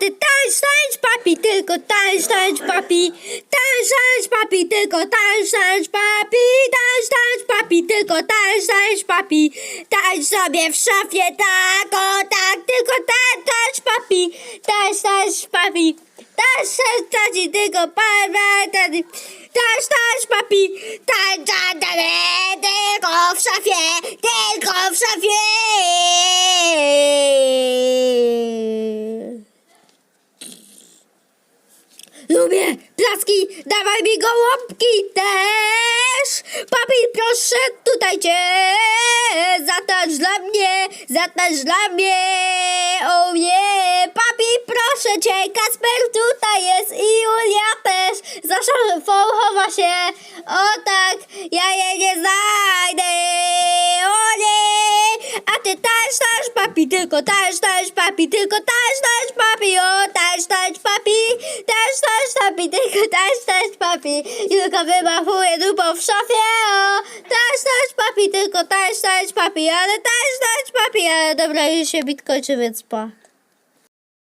ty tańcz, tańcz papi, tylko tańcz, tańcz papi, tańcz, tańcz papi, tylko tańcz, tańcz papi, tańcz, tańcz papi, tylko tańcz, tańcz papi, tańcz sobie w szafie, tak, o tak, tylko tańcz, tańcz papi, tańcz, tańcz papi, tańcz, tańcz, tańcz, tylko papi, tańcz, tańcz, papi, tańcz, tańcz, tylko w szafie, tylko w szafie. Lubię placki, dawaj mi gołąbki też. Papi, proszę tutaj cię, zatacz dla mnie, zatacz dla mnie. O nie, papi, proszę cię, Kasper tutaj jest i Julia też. Za szafą chowa się, o tak, ja jej nie znajdę. O nie, a ty tańcz, tańcz, papi, tylko tańcz, tańcz, papi, tylko tańcz, tańcz, papi, o tańcz, tańcz, papi, tańcz, papi, tylko tańcz, tańcz, papi, tylko wymachuje dupą w szafie, o. Tańcz, tańcz, papi, tylko tańcz, tańcz, papi, ale tańcz, tańcz, papi, ale dobra, już się bit kończy, więc pa.